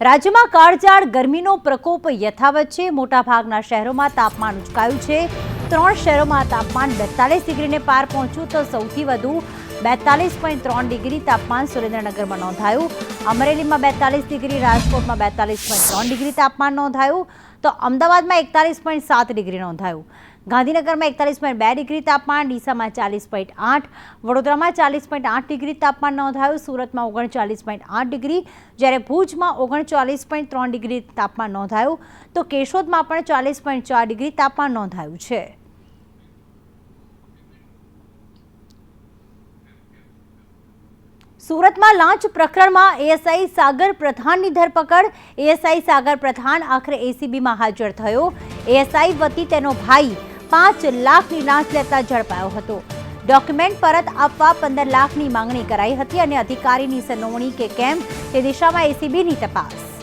રાજ્યમાં કાળજાળ ગરમીનો પ્રકોપ યથાવત છે. મોટાભાગના શહેરોમાં તાપમાન ઉચકાયું છે. ત્રણ શહેરોમાં તાપમાન બેતાલીસ ડિગ્રીને પાર પહોંચ્યું તો સૌથી વધુ બેતાલીસ પોઈન્ટ ત્રણ ડિગ્રી તાપમાન સુરેન્દ્રનગરમાં નોંધાયું. અમરેલીમાં બેતાલીસ ડિગ્રી, રાજકોટમાં બેતાલીસ પોઈન્ટ ત્રણ ડિગ્રી તાપમાન નોંધાયું. તો અમદાવાદમાં એકતાલીસ પોઈન્ટ સાત ડિગ્રી નોંધાયું. ગાંધીનગરમાં એકતાલીસ પોઈન્ટ બે ડિગ્રી તાપમાન, ડીસામાં ચાલીસ પોઈન્ટ આઠ, વડોદરામાં ચાલીસ પોઈન્ટ આઠ ડિગ્રી તાપમાન નોંધાયું. સુરતમાં ઓગણચાલીસ પોઈન્ટ આઠ ડિગ્રી. જ્યારે ભુજમાં ઓગણચાલીસ પોઈન્ટ ત્રણ ડિગ્રી તાપમાન નોંધાયું. તો કેશોદમાં પણ ચાલીસ પોઈન્ટ ચાર ડિગ્રી તાપમાન નોંધાયું છે. સુરતમાં લાંચ પ્રકરણમાં એએસઆઈ સાગર પ્રધાનની ધરપકડ. એએસઆઈ સાગર પ્રધાન આખરે એસીબીમાં હાજર થયો. એએસઆઈ વતી તેનો ભાઈ પાંચ લાખની લાંચ લેતા ઝડપાયો હતો. ડોક્યુમેન્ટ પરત આપવા પંદર લાખની માંગણી કરાઈ હતી અને અધિકારીની સનોવણી કે કેમ તે દિશામાં એસીબીની તપાસ.